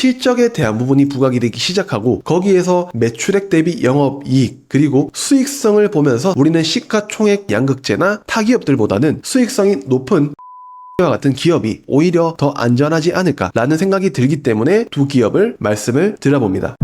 실적에 대한 부분이 부각이 되기 시작하고 거기에서 매출액 대비 영업이익 그리고 수익성을 보면서 우리는 시가총액 양극재나 타기업들보다는 수익성이 높은 와 같은 기업이 오히려 더 안전하지 않을까라는 생각이 들기 때문에 두 기업을 말씀을 드려봅니다.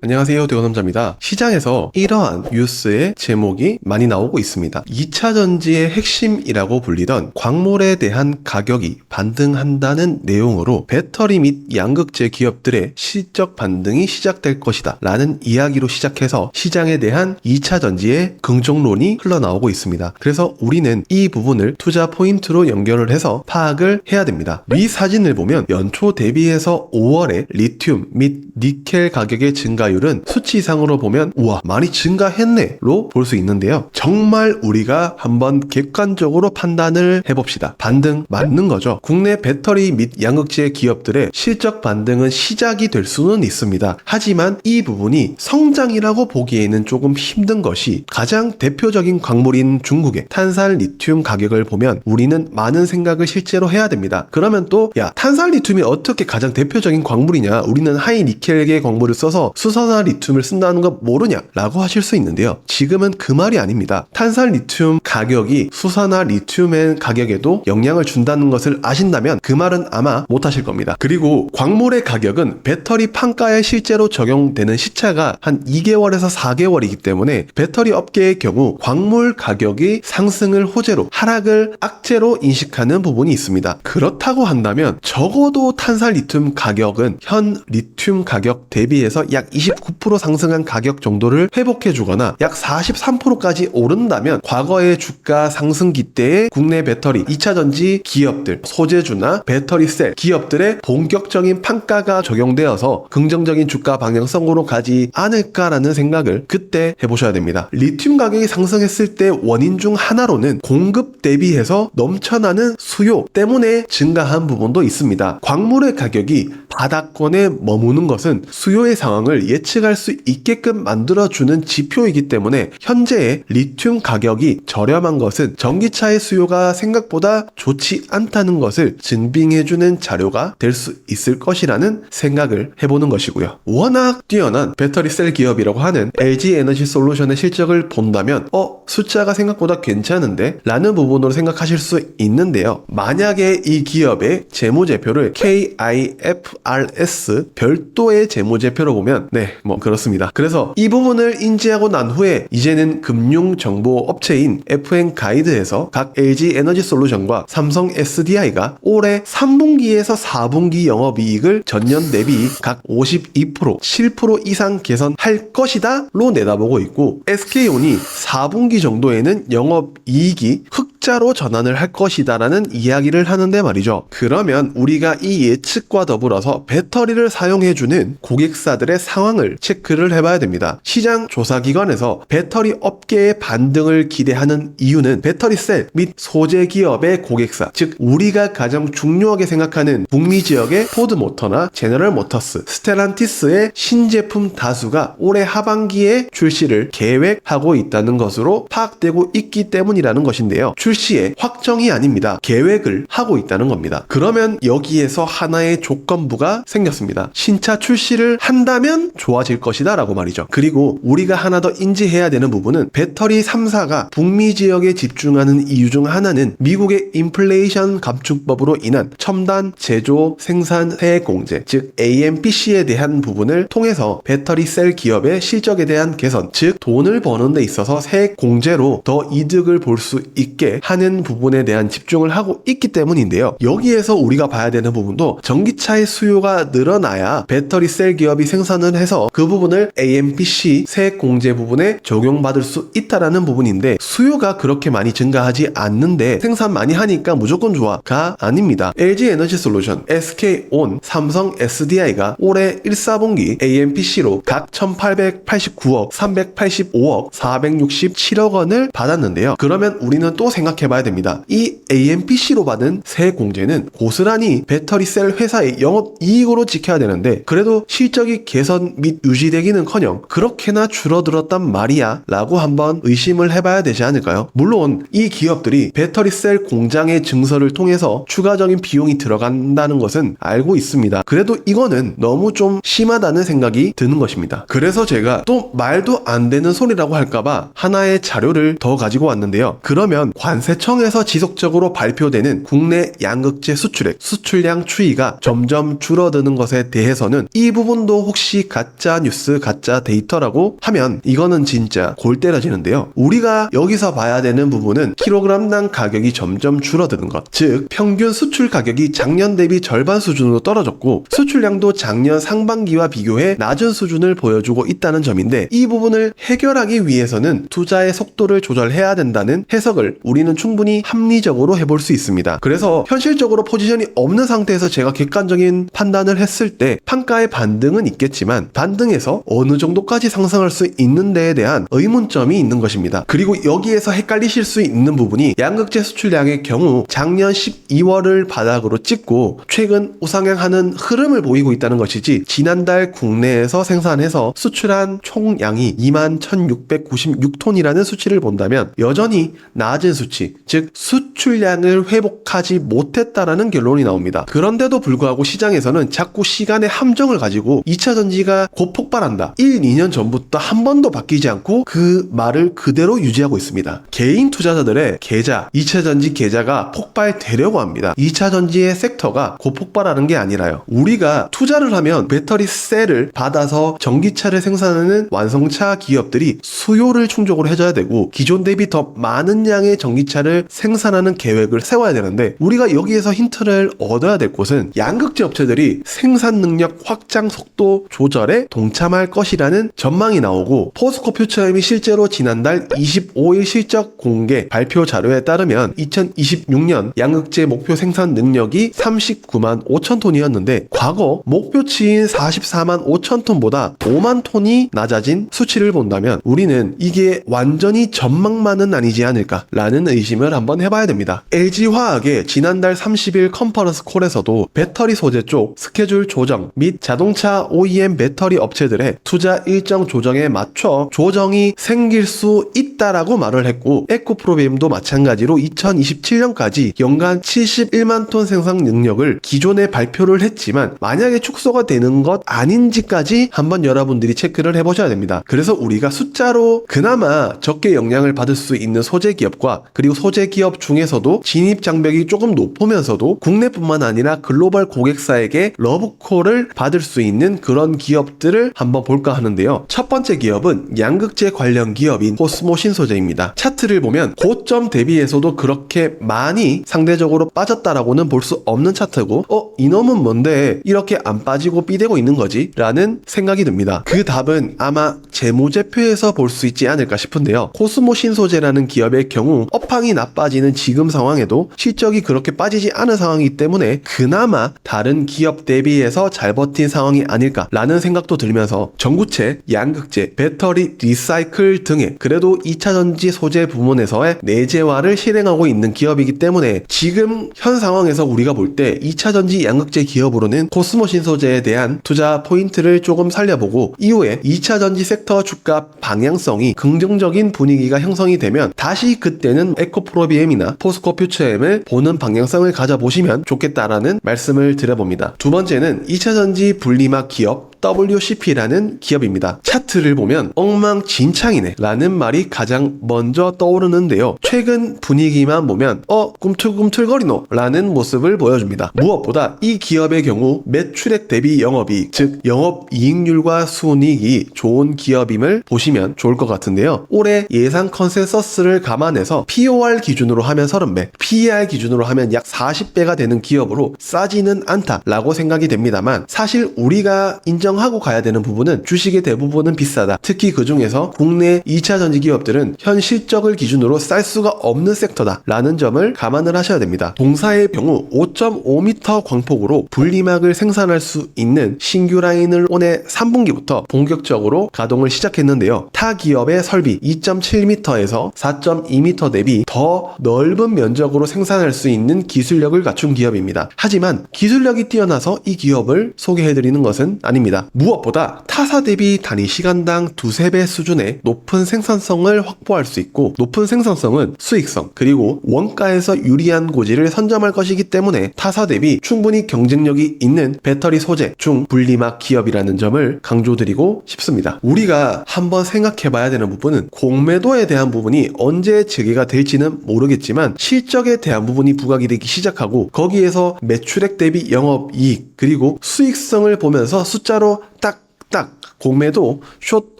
안녕하세요. 대호남자입니다. 시장에서 이러한 뉴스의 제목이 많이 나오고 있습니다. 2차 전지의 핵심이라고 불리던 광물에 대한 가격이 반등한다는 내용으로 배터리 및 양극재 기업들의 실적 반등이 시작될 것이다. 라는 이야기로 시작해서 시장에 대한 2차 전지의 긍정론이 흘러나오고 있습니다. 그래서 우리는 이 부분을 투자 포인트로 연결을 해서 파악을 해야 됩니다. 위 사진을 보면 연초 대비해서 5월에 리튬 및 니켈 가격의 증가 율은 수치상으로 보면 우와 많이 증가했네로 볼 수 있는데요. 정말 우리가 한번 객관적으로 판단을 해봅시다. 반등 맞는 거죠. 국내 배터리 및 양극재 기업들의 실적 반등은 시작이 될 수는 있습니다. 하지만 이 부분이 성장이라고 보기에는 조금 힘든 것이 가장 대표적인 광물인 중국의 탄산 리튬 가격을 보면 우리는 많은 생각을 실제로 해야 됩니다. 그러면 또 야 탄산 리튬이 어떻게 가장 대표적인 광물이냐 우리는 하이 니켈계 광물을 써서 수 산화 리튬을 쓴다는 거 모르냐 라고 하실 수 있는데요. 지금은 그 말이 아닙니다. 탄산 리튬 가격이 수산화 리튬의 가격에도 영향을 준다는 것을 아신다면 그 말은 아마 못 하실 겁니다. 그리고 광물의 가격은 배터리 판가에 실제로 적용되는 시차가 한 2개월에서 4개월이기 때문에 배터리 업계의 경우 광물 가격이 상승을 호재로 하락을 악재로 인식하는 부분이 있습니다. 그렇다고 한다면 적어도 탄산 리튬 가격은 현 리튬 가격 대비해서 약29% 상승한 가격 정도를 회복해 주거나 약 43%까지 오른다면 과거의 주가 상승기 때의 국내 배터리 2차 전지 기업들 소재주나 배터리 셀 기업들의 본격적인 판가가 적용되어서 긍정적인 주가 방향성으로 가지 않을까라는 생각을 그때 해보셔야 됩니다. 리튬 가격이 상승했을 때 원인 중 하나로는 공급 대비해서 넘쳐나는 수요 때문에 증가한 부분도 있습니다. 광물의 가격이 바닥권에 머무는 것은 수요의 상황을 예측할 수 있게끔 만들어주는 지표이기 때문에 현재의 리튬 가격이 저렴한 것은 전기차의 수요가 생각보다 좋지 않다는 것을 증빙해주는 자료가 될 수 있을 것이라는 생각을 해보는 것이고요. 워낙 뛰어난 배터리 셀 기업이라고 하는 LG 에너지 솔루션의 실적을 본다면 어 숫자가 생각보다 괜찮은데 라는 부분으로 생각하실 수 있는데요. 만약에 이 기업의 재무제표를 KIFRS 별도의 재무제표로 보면 네 뭐 그렇습니다. 그래서 이 부분을 인지하고 난 후에 이제는 금융 정보 업체인 FN 가이드에서 각 LG 에너지 솔루션과 삼성 SDI가 올해 3분기에서 4분기 영업이익을 전년 대비 각 52%, 7% 이상 개선할 것이다 로 내다보고 있고 SK온이 4분기 정도에는 영업 이익이 흑 자로 전환을 할 것이다라는 이야기를 하는데 말이죠. 그러면 우리가 이 예측과 더불어서 배터리를 사용해주는 고객사들의 상황을 체크를 해봐야 됩니다. 시장 조사기관에서 배터리 업계의 반등을 기대하는 이유는 배터리 셀 및 소재 기업의 고객사, 즉 우리가 가장 중요하게 생각하는 북미 지역의 포드 모터나 제너럴 모터스, 스텔란티스의 신제품 다수가 올해 하반기에 출시를 계획하고 있다는 것으로 파악되고 있기 때문이라는 것인데요. 출시 에 확정이 아닙니다. 계획을 하고 있다는 겁니다. 그러면 여기에서 하나의 조건부가 생겼습니다. 신차 출시를 한다면 좋아질 것이다 라고 말이죠. 그리고 우리가 하나 더 인지해야 되는 부분은 배터리 3사가 북미 지역에 집중하는 이유 중 하나는 미국의 인플레이션 감축법으로 인한 첨단 제조 생산 세액 공제 즉 AMPC에 대한 부분을 통해서 배터리 셀 기업의 실적에 대한 개선 즉 돈을 버는 데 있어서 세액 공제로 더 이득을 볼 수 있게 하는 부분에 대한 집중을 하고 있기 때문인데요. 여기에서 우리가 봐야 되는 부분도 전기차의 수요가 늘어나야 배터리 셀 기업이 생산을 해서 그 부분을 AMPC 세액 공제 부분에 적용받을 수 있다라는 부분인데 수요가 그렇게 많이 증가하지 않는데 생산 많이 하니까 무조건 좋아가 아닙니다. LG 에너지 솔루션, SK온, 삼성 SDI가 올해 1, 4분기 AMPC로 각 1889억, 385억, 467억 원을 받았는데요. 그러면 우리는 또 생각 생각해 봐야 됩니다. 이 AMPC로 받은 세 공제는 고스란히 배터리 셀 회사의 영업 이익으로 지켜야 되는데 그래도 실적이 개선 및 유지되기는커녕 그렇게나 줄어들었단 말이야 라고 한번 의심을 해봐야 되지 않을까요? 물론 이 기업들이 배터리 셀 공장의 증설을 통해서 추가적인 비용이 들어간다는 것은 알고 있습니다. 그래도 이거는 너무 좀 심하다는 생각이 드는 것입니다. 그래서 제가 또 말도 안 되는 소리라고 할까봐 하나의 자료를 더 가지고 왔는데요. 그러면 관 세청에서 지속적으로 발표되는 국내 양극재 수출액, 수출량 추이가 점점 줄어드는 것에 대해서는 이 부분도 혹시 가짜 뉴스, 가짜 데이터라고 하면 이거는 진짜 골 때려지는데요. 우리가 여기서 봐야 되는 부분은 킬로그램당 가격이 점점 줄어드는 것. 즉, 평균 수출 가격이 작년 대비 절반 수준으로 떨어졌고 수출량도 작년 상반기와 비교해 낮은 수준을 보여주고 있다는 점인데 이 부분을 해결하기 위해서는 투자의 속도를 조절해야 된다는 해석을 우리 는 충분히 합리적으로 해볼 수 있습니다. 그래서 현실적으로 포지션이 없는 상태에서 제가 객관적인 판단을 했을 때 판가의 반등은 있겠지만 반등에서 어느 정도까지 상승할 수 있는 데에 대한 의문점이 있는 것입니다. 그리고 여기에서 헷갈리실 수 있는 부분이 양극재 수출량의 경우 작년 12월을 바닥으로 찍고 최근 우상향하는 흐름을 보이고 있다는 것이지 지난달 국내에서 생산해서 수출한 총량이 21,696톤이라는 수치를 본다면 여전히 낮은 수치, 즉 수출량을 회복하지 못했다라는 결론이 나옵니다. 그런데도 불구하고 시장에서는 자꾸 시간의 함정을 가지고 2차 전지가 곧 폭발한다. 1, 2년 전부터 한 번도 바뀌지 않고 그 말을 그대로 유지하고 있습니다. 개인 투자자들의 계좌, 2차 전지 계좌가 폭발되려고 합니다. 2차 전지의 섹터가 곧 폭발하는 게 아니라요. 우리가 투자를 하면 배터리 셀을 받아서 전기차를 생산하는 완성차 기업들이 수요를 충족을 해줘야 되고 기존 대비 더 많은 양의 전기차를 생산하는 계획을 세워야 되는데 우리가 여기에서 힌트를 얻어야 될 곳은 양극재 업체들이 생산 능력 확장 속도 조절에 동참할 것이라는 전망이 나오고 포스코 퓨처엠이 실제로 지난달 25일 실적 공개 발표 자료에 따르면 2026년 양극재 목표 생산 능력이 39만 5천 톤이었는데 과거 목표치인 44만 5천 톤보다 5만 톤이 낮아진 수치를 본다면 우리는 이게 완전히 전망만은 아니지 않을까라는 의심을 한번 해봐야 됩니다. LG화학의 지난달 30일 컨퍼런스 콜에서도 배터리 소재 쪽 스케줄 조정 및 자동차 OEM 배터리 업체들의 투자 일정 조정에 맞춰 조정이 생길 수 있다라고 말을 했고 에코프로비엠도 마찬가지로 2027년까지 연간 71만 톤 생산 능력을 기존에 발표를 했지만 만약에 축소가 되는 것 아닌지까지 한번 여러분들이 체크를 해보셔야 됩니다. 그래서 우리가 숫자로 그나마 적게 영향을 받을 수 있는 소재 기업과 그리고 소재 기업 중에서 도 진입 장벽이 조금 높으면서도 국내뿐만 아니라 글로벌 고객사에게 러브콜을 받을 수 있는 그런 기업들을 한번 볼까 하는데요. 첫 번째 기업은 양극재 관련 기업인 코스모 신소재입니다. 차트를 보면 고점 대비해서도 그렇게 많이 상대적으로 빠졌다라고는 볼 수 없는 차트고 어 이놈은 뭔데 이렇게 안 빠지고 삐대고 있는 거지? 라는 생각이 듭니다. 그 답은 아마 재무제표에서 볼 수 있지 않을까 싶은데요. 코스모 신소재라는 기업의 경우 업황이 나빠지는 지금 상황에도 실적이 그렇게 빠지지 않은 상황이기 때문에 그나마 다른 기업 대비해서 잘 버틴 상황이 아닐까라는 생각도 들면서 전구체, 양극재, 배터리 리사이클 등의 그래도 2차 전지 소재 부문에서의 내재화를 실행하고 있는 기업이기 때문에 지금 현 상황에서 우리가 볼 때 2차 전지 양극재 기업으로는 코스모 신소재에 대한 투자 포인트를 조금 살려보고 이후에 2차 전지 섹터 주가 방향성이 긍정적인 분위기가 형성이 되면 다시 그때는 에코프로비엠이나 포 스코 퓨처엠을 보는 방향성을 가져보시면 좋겠다라는 말씀을 드려봅니다. 두 번째는 2차 전지 분리막 기업 WCP라는 기업입니다. 차트를 보면 엉망진창이네 라는 말이 가장 먼저 떠오르는데요. 최근 분위기만 보면 어 꿈틀꿈틀거리노 라는 모습을 보여줍니다. 무엇보다 이 기업의 경우 매출액 대비 영업이익 즉 영업이익률과 순이익이 좋은 기업임을 보시면 좋을 것 같은데요. 올해 예상 컨센서스를 감안해서 POR 기준으로 하면 30배, PER 기준으로 하면 약 40배가 되는 기업으로 싸지는 않다라고 생각이 됩니다만 사실 우리가 인정 인정하고 가야 되는 부분은 주식의 대부분은 비싸다. 특히 그 중에서 국내 2차 전지 기업들은 현 실적을 기준으로 쌀 수가 없는 섹터다. 라는 점을 감안을 하셔야 됩니다. 동사의 경우 5.5m 광폭으로 분리막을 생산할 수 있는 신규 라인을 올해 3분기부터 본격적으로 가동을 시작했는데요. 타 기업의 설비 2.7m에서 4.2m 대비 더 넓은 면적으로 생산할 수 있는 기술력을 갖춘 기업입니다. 하지만 기술력이 뛰어나서 이 기업을 소개해드리는 것은 아닙니다. 무엇보다 타사 대비 단위 시간당 두세 배 수준의 높은 생산성을 확보할 수 있고 높은 생산성은 수익성 그리고 원가에서 유리한 고지를 선점할 것이기 때문에 타사 대비 충분히 경쟁력이 있는 배터리 소재 중 분리막 기업이라는 점을 강조드리고 싶습니다. 우리가 한번 생각해 봐야 되는 부분은 공매도에 대한 부분이 언제 재개가 될지는 모르겠지만 실적에 대한 부분이 부각이 되기 시작하고 거기에서 매출액 대비 영업이익 그리고 수익성을 보면서 숫자로 딱딱 공매도 숏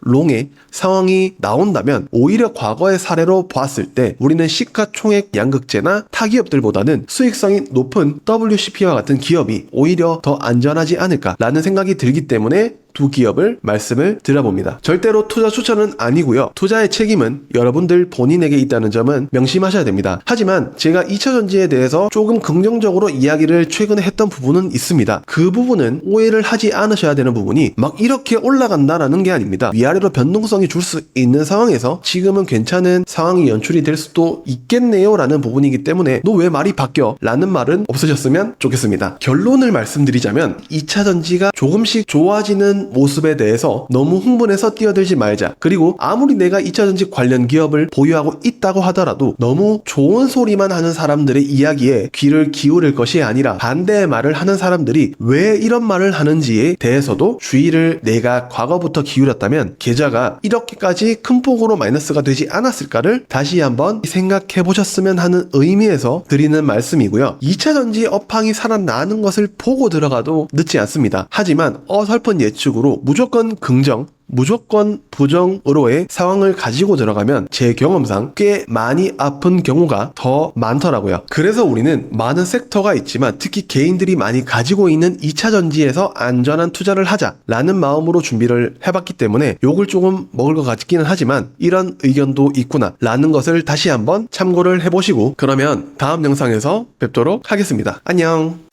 롱의 상황이 나온다면 오히려 과거의 사례로 봤을 때 우리는 시가총액 양극재나 타기업들보다는 수익성이 높은 WCP와 같은 기업이 오히려 더 안전하지 않을까라는 생각이 들기 때문에 두 기업을 말씀을 드려봅니다. 절대로 투자 추천은 아니고요. 투자의 책임은 여러분들 본인에게 있다는 점은 명심하셔야 됩니다. 하지만 제가 2차 전지에 대해서 조금 긍정적으로 이야기를 최근에 했던 부분은 있습니다. 그 부분은 오해를 하지 않으셔야 되는 부분이 막 이렇게 올라간다라는 게 아닙니다. 위아래로 변동성이 줄 수 있는 상황에서 지금은 괜찮은 상황이 연출이 될 수도 있겠네요 라는 부분이기 때문에 너 왜 말이 바뀌어? 라는 말은 없으셨으면 좋겠습니다. 결론을 말씀드리자면 2차 전지가 조금씩 좋아지는 모습에 대해서 너무 흥분해서 뛰어들지 말자. 그리고 아무리 내가 2차 전지 관련 기업을 보유하고 있다고 하더라도 너무 좋은 소리만 하는 사람들의 이야기에 귀를 기울일 것이 아니라 반대의 말을 하는 사람들이 왜 이런 말을 하는지에 대해서도 주의를 내가 과거부터 기울였다면 계좌가 이렇게까지 큰 폭으로 마이너스가 되지 않았을까를 다시 한번 생각해 보셨으면 하는 의미에서 드리는 말씀이고요. 2차 전지 업황이 살아나는 것을 보고 들어가도 늦지 않습니다. 하지만 어설픈 예측 으로 무조건 긍정 무조건 부정으로의 상황을 가지고 들어가면 제 경험상 꽤 많이 아픈 경우가 더 많더라고요. 그래서 우리는 많은 섹터가 있지만 특히 개인들이 많이 가지고 있는 2차 전지에서 안전한 투자를 하자라는 마음으로 준비를 해봤기 때문에 욕을 조금 먹을 것 같기는 하지만 이런 의견도 있구나라는 것을 다시 한번 참고를 해보시고 그러면 다음 영상에서 뵙도록 하겠습니다. 안녕.